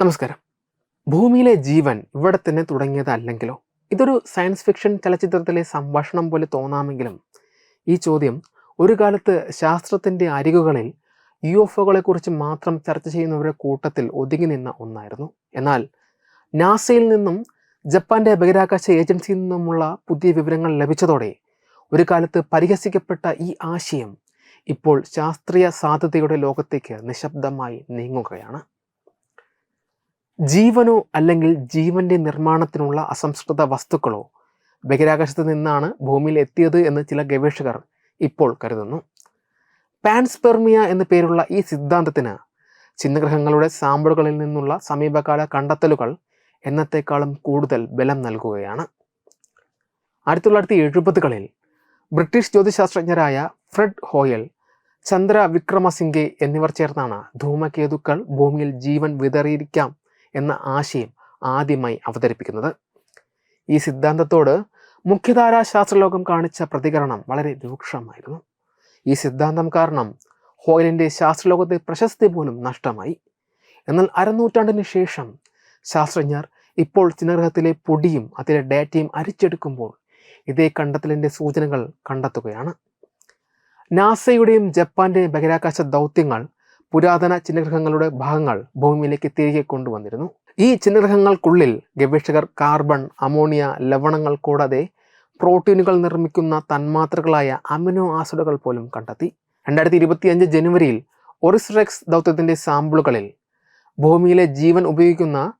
നമസ്കാരം. ഭൂമിയിലെ ജീവൻ ഇവിടെ തന്നെ തുടങ്ങിയതല്ലെങ്കിലോ ഇതൊരു സയൻസ് ഫിക്ഷൻ ചലച്ചിത്രത്തിലെ സംഭാഷണം പോലെ തോന്നാമെങ്കിലും ഈ ചോദ്യം ഒരു കാലത്ത് ശാസ്ത്രത്തിന്റെ അരികുകളിൽ യു എഫ് ഒകളെക്കുറിച്ച് മാത്രം ചർച്ച ചെയ്യുന്നവരുടെ കൂട്ടത്തിൽ ഒതുങ്ങി നിന്ന ഒന്നായിരുന്നു. എന്നാൽ നാസയിൽ നിന്നും ജപ്പാന്റെ ബഹിരാകാശ ഏജൻസിയിൽ നിന്നുമുള്ള പുതിയ വിവരങ്ങൾ ലഭിച്ചതോടെ ഒരു കാലത്ത് പരിഹസിക്കപ്പെട്ട ഈ ആശയം ഇപ്പോൾ ശാസ്ത്രീയ സാധ്യതയുടെ ലോകത്തേക്ക് നിശബ്ദമായി നീങ്ങുകയാണ്. ജീവനോ അല്ലെങ്കിൽ ജീവന്റെ നിർമ്മാണത്തിനുള്ള അസംസ്കൃത വസ്തുക്കളോ ബഹിരാകാശത്ത് നിന്നാണ് ഭൂമിയിൽ എത്തിയത് എന്ന് ചില ഗവേഷകർ ഇപ്പോൾ കരുതുന്നു. പാൻസ്പെർമിയ എന്ന പേരുള്ള ഈ സിദ്ധാന്തത്തിന് ചിഹ്നഗ്രഹങ്ങളുടെ സാമ്പിളുകളിൽ നിന്നുള്ള സമീപകാല കണ്ടെത്തലുകൾ എന്നത്തെക്കാളും കൂടുതൽ ബലം നൽകുകയാണ്. ആയിരത്തി തൊള്ളായിരത്തി എഴുപതുകളിൽ ബ്രിട്ടീഷ് ജ്യോതിശാസ്ത്രജ്ഞരായ ഫ്രെഡ് ഹോയൽ ചന്ദ്ര വിക്രമസിംഗെ എന്നിവർ ചേർന്നാണ് ധൂമകേതുക്കൾ ഭൂമിയിൽ ജീവൻ വിതറിയിരിക്കാം എന്ന ആശയം ആദ്യമായി അവതരിപ്പിക്കുന്നത്. ഈ സിദ്ധാന്തത്തോട് മുഖ്യധാരാ ശാസ്ത്രലോകം കാണിച്ച പ്രതികരണം വളരെ രൂക്ഷമായിരുന്നു. ഈ സിദ്ധാന്തം കാരണം ഹോയലിന്റെ ശാസ്ത്രലോകത്തെ പ്രശസ്തി പോലും നഷ്ടമായി. എന്നാൽ അരനൂറ്റാണ്ടിന് ശേഷം ശാസ്ത്രജ്ഞർ ഇപ്പോൾ ചിനഗ്രഹത്തിലെ പൊടിയും അതിലെ ഡാറ്റയും അരിച്ചെടുക്കുമ്പോൾ ഇതേ കണ്ടെത്തലിന്റെ സൂചനകൾ കണ്ടെത്തുകയാണ്. നാസയുടെയും ജപ്പാന്റെയും ബഹിരാകാശ ദൗത്യങ്ങൾ പുരാതന ചിന്നഗ്രഹങ്ങളുടെ ഭാഗങ്ങൾ ഭൂമിയിലേക്ക് തിരികെ കൊണ്ടുവന്നിരുന്നു. ഈ ചിന്നഗ്രഹങ്ങൾക്കുള്ളിൽ ഗവേഷകർ കാർബൺ അമോണിയ ലവണങ്ങൾ കൂടാതെ പ്രോട്ടീനുകൾ നിർമ്മിക്കുന്ന തന്മാത്രകളായ അമിനോ ആസിഡുകൾ പോലും കണ്ടെത്തി. രണ്ടായിരത്തി ഇരുപത്തിയഞ്ച് ജനുവരിയിൽ ഒറിസ്റെക്സ് ദൗത്യത്തിന്റെ സാമ്പിളുകളിൽ ഭൂമിയിലെ ജീവൻ ഉപയോഗിക്കുന്ന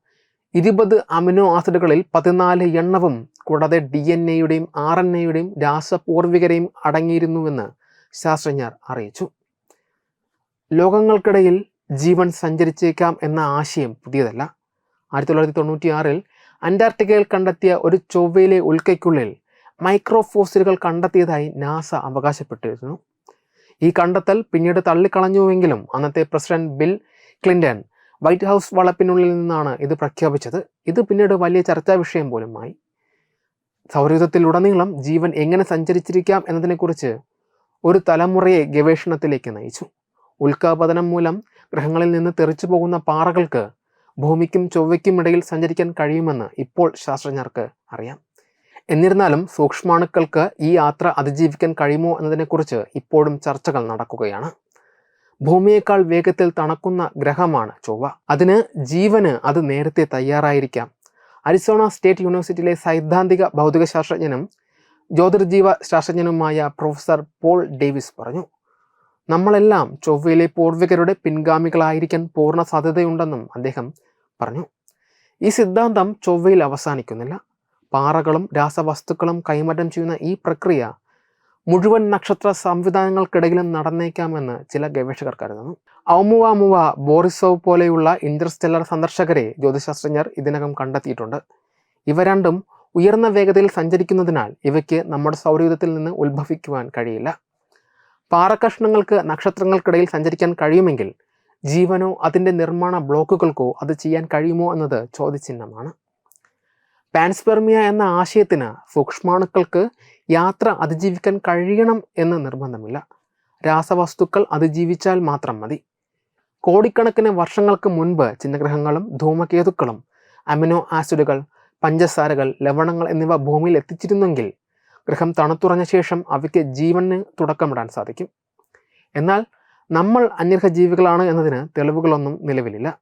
ഇരുപത് അമിനോ ആസിഡുകളിൽ പതിനാല് എണ്ണവും കൂടാതെ ഡി എൻ എയുടെയും ആർ എൻ എയുടെയും രാസപൂർവികരെയും അടങ്ങിയിരുന്നുവെന്ന് ശാസ്ത്രജ്ഞർ അറിയിച്ചു. ലോകങ്ങൾക്കിടയിൽ ജീവൻ സഞ്ചരിച്ചേക്കാം എന്ന ആശയം പുതിയതല്ല. ആയിരത്തി തൊള്ളായിരത്തി തൊണ്ണൂറ്റി ആറിൽ അന്റാർട്ടിക്കയിൽ കണ്ടെത്തിയ ഒരു ചൊവ്വയിലെ ഉൽക്കയ്ക്കുള്ളിൽ മൈക്രോഫോസിലുകൾ കണ്ടെത്തിയതായി നാസ അവകാശപ്പെട്ടിരുന്നു. ഈ കണ്ടെത്തൽ പിന്നീട് തള്ളിക്കളഞ്ഞുവെങ്കിലും അന്നത്തെ president Bill Clinton White House വളപ്പിനുള്ളിൽ നിന്നാണ് ഇത് പ്രഖ്യാപിച്ചത്. ഇത് പിന്നീട് വലിയ ചർച്ചാ വിഷയം പോലുമായി സൗരയുധത്തിലുടനീളം ജീവൻ എങ്ങനെ സഞ്ചരിച്ചിരിക്കാം എന്നതിനെക്കുറിച്ച് ഒരു തലമുറയെ ഗവേഷണത്തിലേക്ക് നയിച്ചു. ഉൽക്കാപതനം മൂലം ഗ്രഹങ്ങളിൽ നിന്ന് തെറിച്ചു പോകുന്ന പാറകൾക്ക് ഭൂമിക്കും ചൊവ്വയ്ക്കും ഇടയിൽ സഞ്ചരിക്കാൻ കഴിയുമെന്ന് ഇപ്പോൾ ശാസ്ത്രജ്ഞർക്ക് അറിയാം. എന്നിരുന്നാലും സൂക്ഷ്മാണുക്കൾക്ക് ഈ യാത്ര അതിജീവിക്കാൻ കഴിയുമോ എന്നതിനെക്കുറിച്ച് ഇപ്പോഴും ചർച്ചകൾ നടക്കുകയാണ്. ഭൂമിയേക്കാൾ വേഗത്തിൽ തണക്കുന്ന ഗ്രഹമാണ് ചൊവ്വ. അതിന് ജീവന് അത് നേരത്തെ തയ്യാറായിരിക്കാം. അരിസോണ സ്റ്റേറ്റ് യൂണിവേഴ്സിറ്റിയിലെ സൈദ്ധാന്തിക ഭൗതിക ശാസ്ത്രജ്ഞനും ജ്യോതിർജീവ ശാസ്ത്രജ്ഞനുമായ പ്രൊഫസർ പോൾ ഡേവിസ് പറഞ്ഞു. നമ്മളെല്ലാം ചൊവ്വയിലെ പൂർവികരുടെ പിൻഗാമികളായിരിക്കാൻ പൂർണ സാധ്യതയുണ്ടെന്നും അദ്ദേഹം പറഞ്ഞു. ഈ സിദ്ധാന്തം ചൊവ്വയിൽ അവസാനിക്കുന്നില്ല. പാറകളും രാസവസ്തുക്കളും കൈമാറ്റം ചെയ്യുന്ന ഈ പ്രക്രിയ മുഴുവൻ നക്ഷത്ര സംവിധാനങ്ങൾക്കിടയിലും നടന്നേക്കാമെന്ന് ചില ഗവേഷകർ കരുതുന്നു. ഔമുവാമുവ ബോറിസോവ് പോലെയുള്ള ഇന്റർസ്റ്റെല്ലർ സന്ദർശകരെ ജ്യോതിശാസ്ത്രജ്ഞർ ഇതിനകം കണ്ടെത്തിയിട്ടുണ്ട്. ഇവ രണ്ടും ഉയർന്ന വേഗതയിൽ സഞ്ചരിക്കുന്നതിനാൽ ഇവയ്ക്ക് നമ്മുടെ സൗരയൂഥത്തിൽ നിന്ന് ഉത്ഭവിക്കുവാൻ കഴിയില്ല. പാറക്കഷ്ണങ്ങൾക്ക് നക്ഷത്രങ്ങൾക്കിടയിൽ സഞ്ചരിക്കാൻ കഴിയുമെങ്കിൽ ജീവനോ അതിന്റെ നിർമ്മാണ ബ്ലോക്കുകൾക്കോ അത് ചെയ്യാൻ കഴിയുമോ എന്നത് ചോദ്യചിഹ്നമാണ്. പാൻസ്പെർമിയ എന്ന ആശയത്തിന് സൂക്ഷ്മാണുക്കൾക്ക് യാത്ര അതിജീവിക്കാൻ കഴിയണം എന്ന് നിർബന്ധമില്ല. രാസവസ്തുക്കൾ അതിജീവിച്ചാൽ മാത്രം മതി. കോടിക്കണക്കിന് വർഷങ്ങൾക്ക് മുൻപ് ചിന്നഗ്രഹങ്ങളും ധൂമകേതുക്കളും അമിനോ ആസിഡുകൾ പഞ്ചസാരകൾ ലവണങ്ങൾ എന്നിവ ഭൂമിയിൽ എത്തിച്ചിരുന്നെങ്കിൽ ഗ്രഹം തണുത്തുറഞ്ഞ ശേഷം അവയ്ക്ക് ജീവന് തുടക്കമിടാൻ സാധിക്കും. എന്നാൽ നമ്മൾ അന്യർഹ ജീവികളാണ് എന്നതിന് തെളിവുകളൊന്നും നിലവിലില്ല.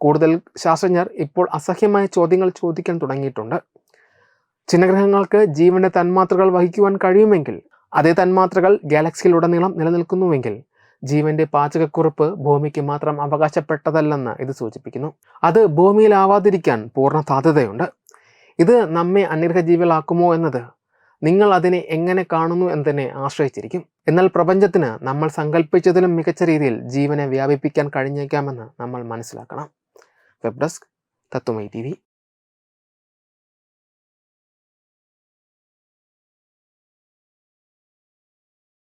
കൂടുതൽ ശാസ്ത്രജ്ഞർ ഇപ്പോൾ അസഹ്യമായ ചോദ്യങ്ങൾ ചോദിക്കാൻ തുടങ്ങിയിട്ടുണ്ട്. ചിഹ്നഗ്രഹങ്ങൾക്ക് ജീവന്റെ തന്മാത്രകൾ വഹിക്കുവാൻ കഴിയുമെങ്കിൽ അതേ തന്മാത്രകൾ ഗാലക്സിയിലുടനീളം നിലനിൽക്കുന്നുവെങ്കിൽ ജീവന്റെ പാചകക്കുറിപ്പ് ഭൂമിക്ക് മാത്രം അവകാശപ്പെട്ടതല്ലെന്ന് ഇത് സൂചിപ്പിക്കുന്നു. അത് ഭൂമിയിലാവാതിരിക്കാൻ പൂർണ സാധ്യതയുണ്ട്. ഇത് നമ്മെ അന്യർഹ ജീവികളാക്കുമോ എന്നത് നിങ്ങൾ അതിനെ എങ്ങനെ കാണുന്നു എന്ന് തന്നെ ആശ്രയിച്ചിരിക്കും. എന്നാൽ പ്രപഞ്ചത്തിന് നമ്മൾ സങ്കല്പിച്ചതിലും മികച്ച രീതിയിൽ ജീവനെ വ്യാപിപ്പിക്കാൻ കഴിഞ്ഞേക്കാമെന്ന് നമ്മൾ മനസ്സിലാക്കണം. വെബ് ഡെസ്ക് തത്വമൈ ടി